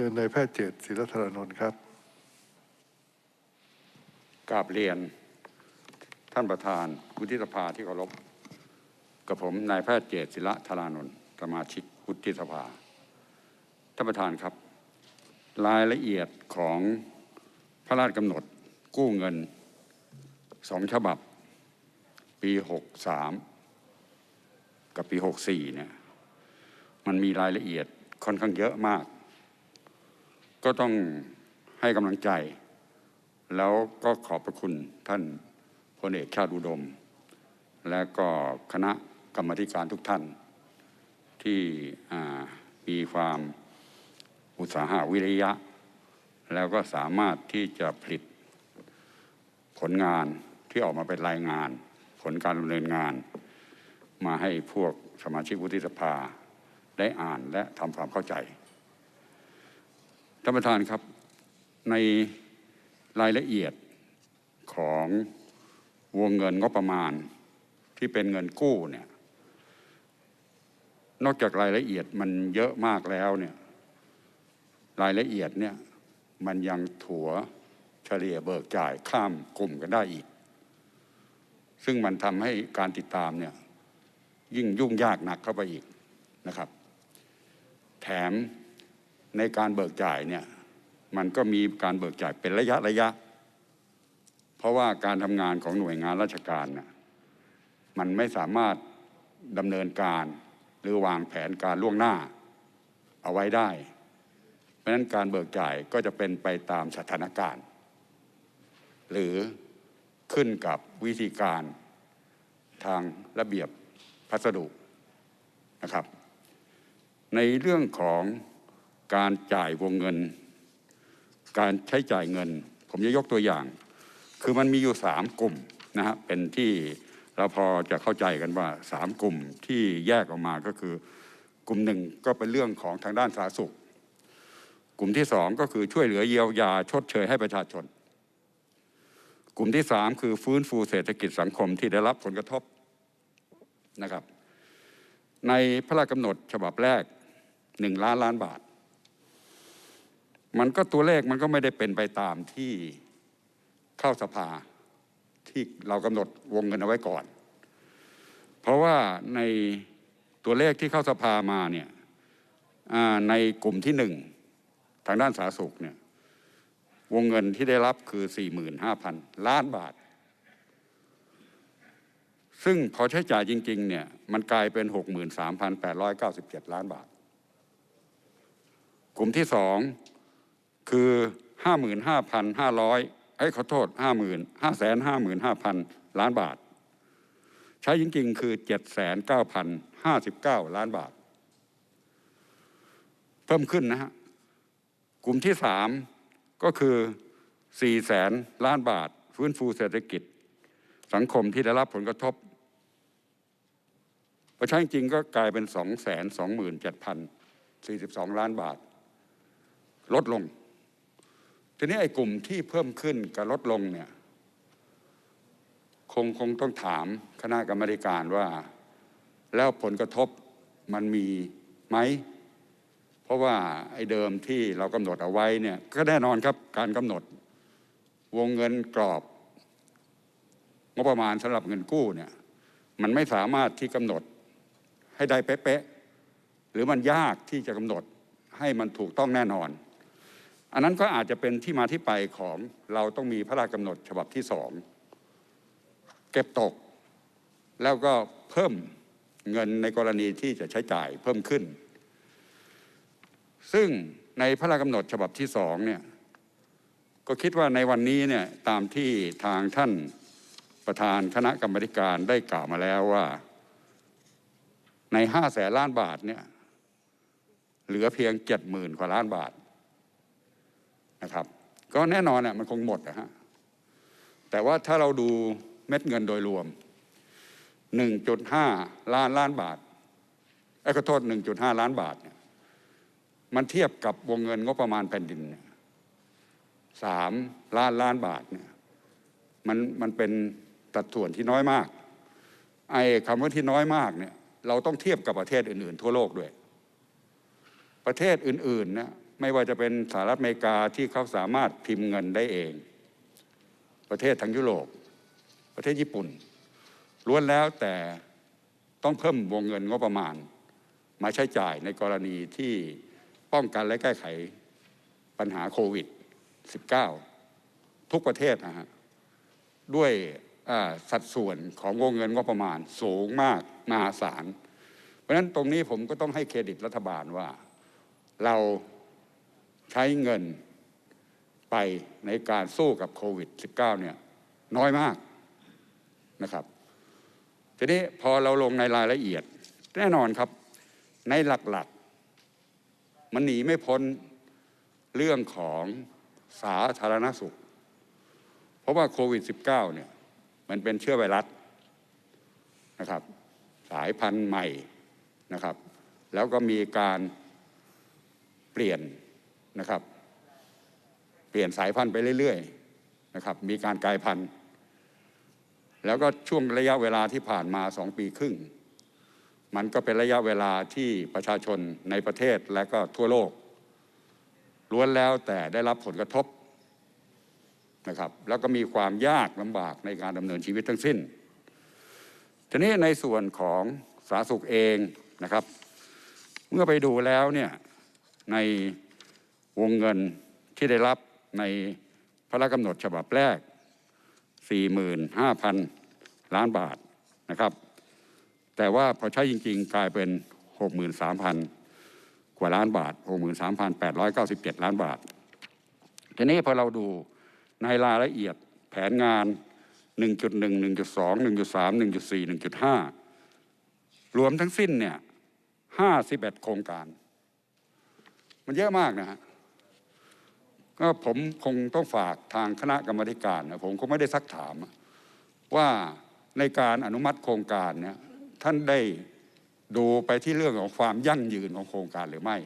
ชิญนายแพทย์เจตศิรธารานนท์ครับกราบเรียนท่านประธานวุฒิสภาที่เคารพกับผมนายแพทย์เจตศิระธารนนท์สมาชิกวุฒิสภาท่านประธานครับ รายละเอียดของพระราชกำหนดกู้เงินสองฉบับ ปี 63 กับปี 64เนี่ยมันมีรายละเอียดค่อนข้างเยอะมาก ก็ต้องให้กำลังใจ แล้วก็ขอบพระคุณท่านพลเอกชาติอุดม และก็คณะกรรมธิการทุกท่าน ที่มีความอุตสาหะวิริยะ แล้วก็สามารถที่จะผลิตผลงานที่ออกมาเป็นรายงาน ผลการดำเนินงาน มาให้พวกสมาชิกวุฒิสภาได้อ่านและทำความเข้าใจ ท่านประธานครับ ในรายละเอียดของวงเงินงบประมาณที่เป็นเงินกู้เนี่ยนอกจากรายละเอียดมันเยอะมากแล้วเนี่ยรายละเอียดเนี่ยมันยังถัวเฉลี่ยเบิกจ่ายข้ามกลุ่มกันได้อีก ซึ่งมันทำให้การติดตามเนี่ยยิ่งยุ่งยากหนักเข้าไปอีกนะครับ แถม ในการเบิกจ่ายเนี่ยมันก็มีการเบิกจ่ายเป็นระยะระยะ เพราะว่าการทำงานของหน่วยงานราชการน่ะมันไม่สามารถดำเนินการหรือวางแผนการล่วงหน้าเอาไว้ได้ เพราะฉะนั้นการเบิกจ่ายก็จะเป็นไปตามสถานการณ์ หรือขึ้นกับวิธีการทางระเบียบพัสดุนะครับ ในเรื่องของ การจ่ายวงเงิน การใช้จ่ายเงิน ผมจะยกตัวอย่าง คือมันมีอยู่สามกลุ่มนะฮะเป็นที่เราพอจะเข้าใจกันว่าสามกลุ่มที่แยกออกมาก็คือกลุ่มหนึ่งก็เป็นเรื่องของทางด้านสาธารณสุข กลุ่มที่สองก็คือช่วยเหลือเยียวยาชดเชยให้ประชาชน กลุ่มที่สามคือฟื้นฟูเศรษฐกิจสังคมที่ได้รับผลกระทบนะครับ ในพระราชกำหนดฉบับแรกหนึ่งล้านล้านบาท มันก็ตัวเลขมันก็ไม่ได้เป็นไปตามที่เข้าสภาที่เรากำหนดวงเงินเอาไว้ก่อน เพราะว่าในตัวเลขที่เข้าสภามาเนี่ยในกลุ่มที่หนึ่งทางด้านสาธารณสุขเนี่ยวงเงินที่ได้รับคือ 45,000 ล้านบาท ซึ่งพอใช้จ่ายจริง ๆ เนี่ย มันกลายเป็น 63,897 ล้านบาท กลุ่มที่สอง คือ55,500ไอ้ยขอโทษ50,000 555,000ล้านบาท ใช้จริงๆคือ709,059ล้านบาท เพิ่มขึ้นนะฮะกลุ่มที่สามก็คือ4แสนล้านบาท ฟื้นฟูเศรษฐกิจ สังคมที่ได้รับผลกระทบพอใช้จริงก็กลายเป็น2 2 7 0 42ล้านบาท ลดลง ทีนี้ไอ้กลุ่มที่เพิ่มขึ้นกับลดลงเนี่ยคงคงต้องถามคณะกรรมการว่า แล้วผลกระทบมันมีไหม เพราะว่าไอ้เดิมที่เรากำหนดเอาไว้เนี่ยก็แน่นอนครับการกำหนด วงเงินกรอบงบประมาณสำหรับเงินกู้เนี่ยมันไม่สามารถที่กำหนดให้ได้เป๊ะๆหรือมันยากที่จะกำหนดให้มันถูกต้องแน่นอน อันนั้นก็อาจจะเป็นที่มาที่ไปของเราต้องมีพระราชกำหนดฉบับที่สองเก็บตก แล้วก็เพิ่มเงินในกรณีที่จะใช้จ่ายเพิ่มขึ้น ซึ่งในพระราชกำหนดฉบับที่สองเนี่ยก็คิดว่าในวันนี้เนี่ยตามที่ทางท่านประธานคณะกรรมการได้กล่าวมาแล้วว่า ในห้าแสนล้านบาทเนี่ยเหลือเพียงเจ็ดหมื่นกว่าล้านบาท นะครับ ก็แน่นอนเนี่ยมันคงหมดนะฮะแต่ว่าถ้าเราดูเม็ดเงินโดยรวม 1.5 ล้านล้านบาทไอ้ขอโทษ 1.5 ล้านบาทเนี่ยมันเทียบกับวงเงินงบประมาณแผ่นดินเนี่ยสามล้านล้านบาทเนี่ยมันมันเป็นตัดส่วนที่น้อยมาก ไอ้คำว่าที่น้อยมากเนี่ยเราต้องเทียบกับประเทศอื่น ๆ ทั่วโลกด้วย ประเทศอื่นๆเนี่ย ไม่ว่าจะเป็นสหรัฐอเมริกาที่เขาสามารถพิมพ์เงินได้เอง ประเทศทางยุโรป ประเทศญี่ปุ่นล้วนแล้วแต่ต้องเพิ่มวงเงินงบประมาณ มาใช้จ่ายในกรณีที่ป้องกันและแก้ไขปัญหาโควิด -19 ทุกประเทศนะฮะด้วยสัดส่วนของวงเงินงบประมาณสูงมากมหาศาล เพราะฉะนั้นตรงนี้ผมก็ต้องให้เครดิตรัฐบาลว่า เรา ใช้เงินไปในการสู้กับโควิด -19 เนี่ยน้อยมากนะครับ ทีนี้พอเราลงในรายละเอียด แน่นอนครับในหลักๆ มันหนีไม่พ้นเรื่องของสาธารณสุข เพราะว่าโควิด -19 เนี่ยมันเป็นเชื้อไวรัสนะครับ สายพันธุ์ใหม่นะครับ แล้วก็มีการเปลี่ยน นะครับ เปลี่ยนสายพันธุ์ไปเรื่อยๆนะครับ มีการกลายพันธุ์ แล้วก็ช่วงระยะเวลาที่ผ่านมาสองปีครึ่ง มันก็เป็นระยะเวลาที่ประชาชนในประเทศและก็ทั่วโลก ล้วนแล้วแต่ได้รับผลกระทบนะครับ แล้วก็มีความยากลำบากในการดำเนินชีวิตทั้งสิ้น ทีนี้ในส่วนของสาธารณสุขเองนะครับ เมื่อไปดูแล้วเนี่ยใน วงเงินที่ได้รับในพระราชกำหนดฉบับแรก 45,000 ล้านบาทนะครับ แต่ว่าพอใช้จริงๆ กลายเป็น 63,000 กว่าล้านบาท 63,897 ล้านบาท ทีนี้พอเราดูในรายละเอียดแผนงาน 1.1 1.2 1.3 1.4 1.5 รวมทั้งสิ้นเนี่ย 51 โครงการ มันเยอะมากนะฮะ ก็ผมคงต้องฝากทางคณะกรรมการนะผมคงไม่ได้ซักถาม ว่าในการอนุมัติโครงการเนี่ยท่านได้ดูไปที่เรื่องของความยั่งยืนของโครงการหรือไม่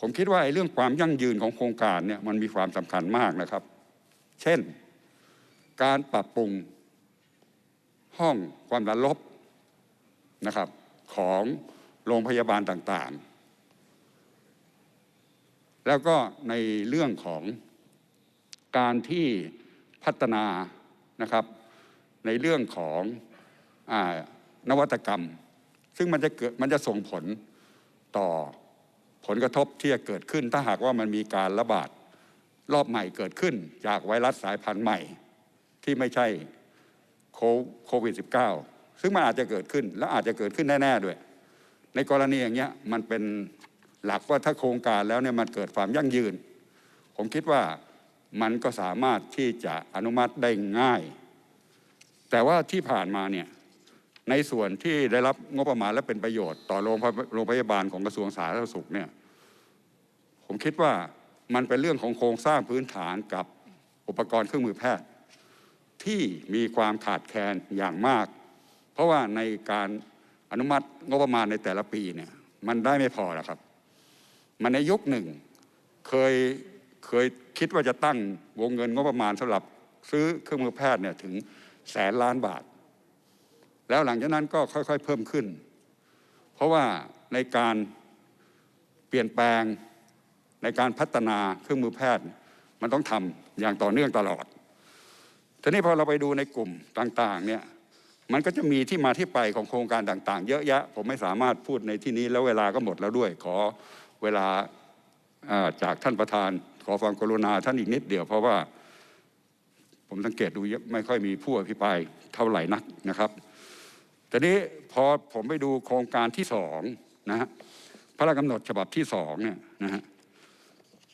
ผมคิดว่าไอ้เรื่องความยั่งยืนของโครงการเนี่ยมันมีความสำคัญมากนะครับ เช่น การปรับปรุงห้องความดันลบนะครับของโรงพยาบาลต่างๆ แล้วก็ในเรื่องของการที่พัฒนานะครับ ในเรื่องของอนวัตกรรม ซึ่งมันจะเกิดมันจะส่งผลต่อผลกระทบที่จะเกิดขึ้น ถ้าหากว่ามันมีการระบาดรอบใหม่เกิดขึ้น จากไวรัสสายพันธุ์ใหม่ ที่ไม่ใช่โควิด -19 ซึ่งมันอาจจะเกิดขึ้นและอาจจะเกิดขึ้นแน่ ๆ ด้วย ในกรณีอย่างเงี้ยมันเป็น หลักว่าถ้าโครงการแล้วเนี่ยมันเกิดความยั่งยืน ผมคิดว่ามันก็สามารถที่จะอนุมัติได้ง่าย แต่ว่าที่ผ่านมาเนี่ยในส่วนที่ได้รับงบประมาณและเป็นประโยชน์ต่อโรงพยโรงพยาบาลของกระทรวงสาธารณสุขเนี่ยผมคิดว่ามันเป็นเรื่องของโครงสร้างพื้นฐานกับอุปกรณ์เครื่องมือแพทย์ ที่มีความขาดแคลนอย่างมาก เพราะว่าในการอนุมัติงบประมาณในแต่ละปีเนี่ยมันได้ไม่พอแล้วครับ มันในยุคหนึ่งเคยเคยคิดว่าจะตั้งวงเงินงบประมาณสำหรับซื้อเครื่องมือแพทย์เนี่ยถึงแสนล้านบาท แล้วหลังจากนั้นก็ค่อยๆ เพิ่มขึ้น เพราะว่าในการเปลี่ยนแปลงในการพัฒนาเครื่องมือแพทย์ มันต้องทำอย่างต่อเนื่องตลอดทีนี้พอเราไปดูในกลุ่มต่างๆเนี่ยมันก็จะมีที่มาที่ไปของโครงการต่าง ๆ เยอะแยะ ผมไม่สามารถพูดในที่นี้แล้วเวลาก็หมดแล้วด้วยขอ เวลาจากท่านประธาน ขอความกรุณาท่านอีกนิดเดียวเพราะว่า ผมสังเกตดูไม่ค่อยมีผู้อภิปรายเท่าไหร่นักนะครับทีนี้พอผมไปดูโครงการที่สองนะฮะพระราชกำหนดฉบับที่สองเนี่ยนะฮะ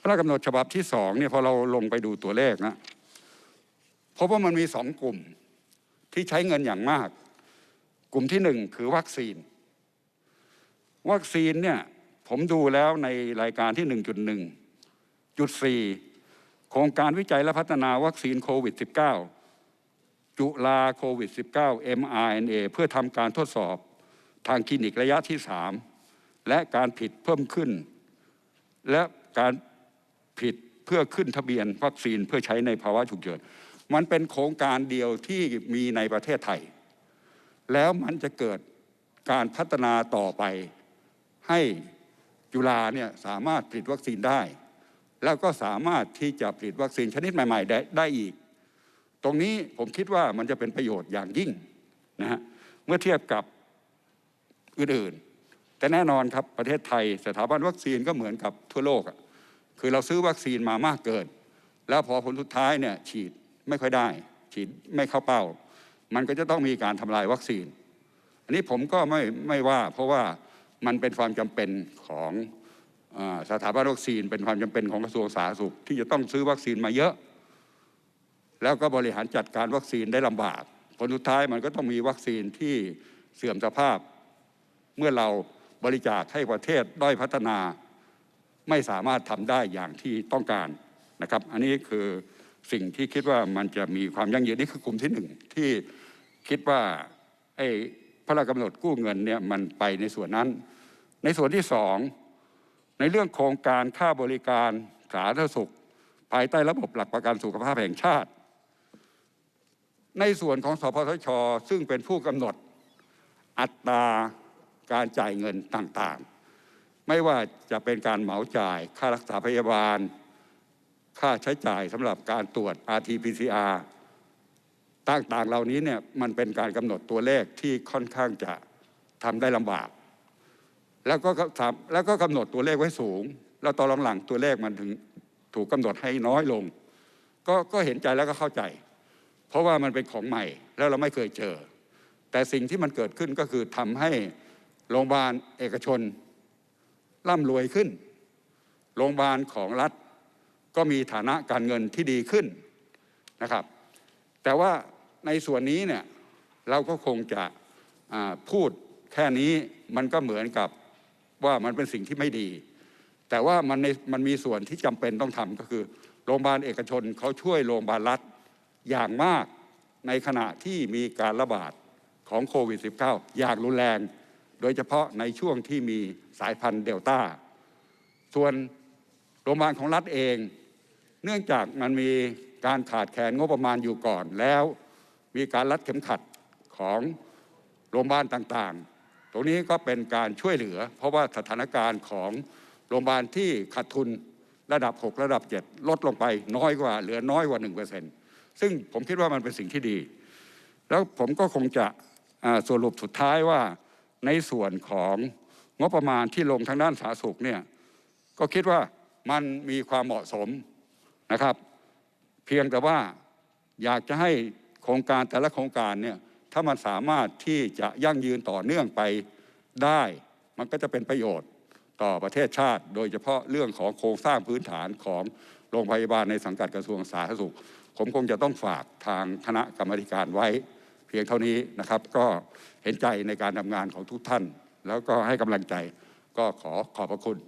พระราชกำหนดฉบับที่สองเนี่ยพอเราลงไปดูตัวเลขนะพบว่ามันมีสองกลุ่มที่ใช้เงินอย่างมาก กลุ่มที่หนึ่งคือวัคซีน วัคซีนเนี่ย ผมดูแล้วในรายการที่ 1.1 จุด 4 โครงการวิจัยและพัฒนาวัคซีนโควิด -19 จุลาโควิด -19 mRNA เพื่อทำการทดสอบทางคลินิกระยะที่ 3 และการผิดเพิ่มขึ้น และการผิดเพื่อขึ้นทะเบียนวัคซีนเพื่อใช้ในภาวะฉุกเฉินมันเป็นโครงการเดียวที่มีในประเทศไทย แล้วมันจะเกิดการพัฒนาต่อไปให้ จุฬาเนี่ยสามารถผลิตวัคซีนได้ แล้วก็สามารถที่จะผลิตวัคซีนชนิดใหม่ๆได้ได้อีก ตรงนี้ผมคิดว่ามันจะเป็นประโยชน์อย่างยิ่งนะฮะเมื่อเทียบกับอื่นๆ แต่แน่นอนครับประเทศไทยสถาบันวัคซีนก็เหมือนกับทั่วโลกอะคือเราซื้อวัคซีนมามากเกิน แล้วพอผลสุดท้ายเนี่ยฉีดไม่ค่อยได้ ฉีดไม่เข้าเป้า มันก็จะต้องมีการทำลายวัคซีน อันนี้ผมก็ไม่ไม่ว่าเพราะว่า มันเป็นความจำเป็นของอสถาบันวัคซีน เป็นความจำเป็นของกระทรวงสาธารณสุข ที่จะต้องซื้อวัคซีนมาเยอะ แล้วก็บริหารจัดการวัคซีนได้ลำบากผลสุดท้ายมันก็ต้องมีวัคซีนที่เสื่อมสภาพ เมื่อเราบริจาคให้ประเทศด้อยพัฒนา ไม่สามารถทำได้อย่างที่ต้องการนะครับ อันนี้คือสิ่งที่คิดว่ามันจะมีความยั่งยืนนี่คือกลุ่มที่หนึ่งที่คิดว่าไอ้ ระราชกำหนดกู้เงินเนี่ยมันไปในส่วนนั้น ในส่วนที่สองในเรื่องโครงการค่าบริการสาธารณสุข ภายใต้ระบบหลักประกันสุขภาพแห่งชาติ ในส่วนของสพทช ซึ่งเป็นผู้กำหนดอัตราการจ่ายเงินต่างๆ ไม่ว่าจะเป็นการเหมาจ่ายค่ารักษาพยาบาล ค่าใช้จ่ายสำหรับการตรวจ RT-PCR ต่างๆเหล่านี้เนี่ยมันเป็นการกำหนดตัวเลขที่ค่อนข้างจะทำได้ลำบาก แล้วก็ทำแล้วก็กำหนดตัวเลขไว้สูง แล้วตอนหลังๆตัวเลขมันถึงถูกกำหนดให้น้อยลง ก็ก็เห็นใจแล้วก็เข้าใจ เพราะว่ามันเป็นของใหม่แล้วเราไม่เคยเจอ แต่สิ่งที่มันเกิดขึ้นก็คือทำให้โรงพยาบาลเอกชนร่ำรวยขึ้น โรงพยาบาลของรัฐก็มีฐานะการเงินที่ดีขึ้นนะครับ แต่ว่า ในส่วนนี้เนี่ยเราก็คงจะพูดแค่นี้มันก็เหมือนกับว่ามันเป็นสิ่งที่ไม่ดี แต่ว่ามันในมันมีส่วนที่จำเป็นต้องทำก็คือ โรงพยาบาลเอกชนเขาช่วยโรงพยาบาลรัฐอย่างมากในขณะที่มีการระบาดของโควิด -19 อย่างรุนแรง โดยเฉพาะในช่วงที่มีสายพันธุ์เดลต้า ส่วนโรงพยาบาลของรัฐเอง เนื่องจากมันมีการขาดแคลนงบประมาณอยู่ก่อนแล้ว มีการรัดเข็มขัดของโรงพยาบาลต่างๆ ตรงนี้ก็เป็นการช่วยเหลือ เพราะว่าสถานการณ์ของโรงพยาบาลที่ขาดทุนระดับ 6 ระดับ 7 ลดลงไปน้อยกว่า เหลือน้อยกว่า 1%ซึ่งผมคิดว่ามันเป็นสิ่งที่ดี แล้วผมก็คงจะสรุปสุดท้ายว่าในส่วนของงบประมาณที่ลงทางด้านสาธารณสุขเนี่ยก็คิดว่ามันมีความเหมาะสมนะครับ เพียงแต่ว่าอยากจะให้ รงการแต่ละโครงการเนี่ยถ้ามันสามารถที่จะยั่งยืนต่อเนื่องไปได้ มันก็จะเป็นประโยชน์ต่อประเทศชาติ โดยเฉพาะเรื่องของโครงสร้างพื้นฐานของโรงพยาบาลในสังกัดกระทรวงสาธารณสุข ผมคงจะต้องฝากทางคณะกรรมการไว้ เพียงเท่านี้นะครับ ก็เห็นใจในการทำงานของทุกท่าน แล้วก็ให้กำลังใจก็ขอขอบพระคุณ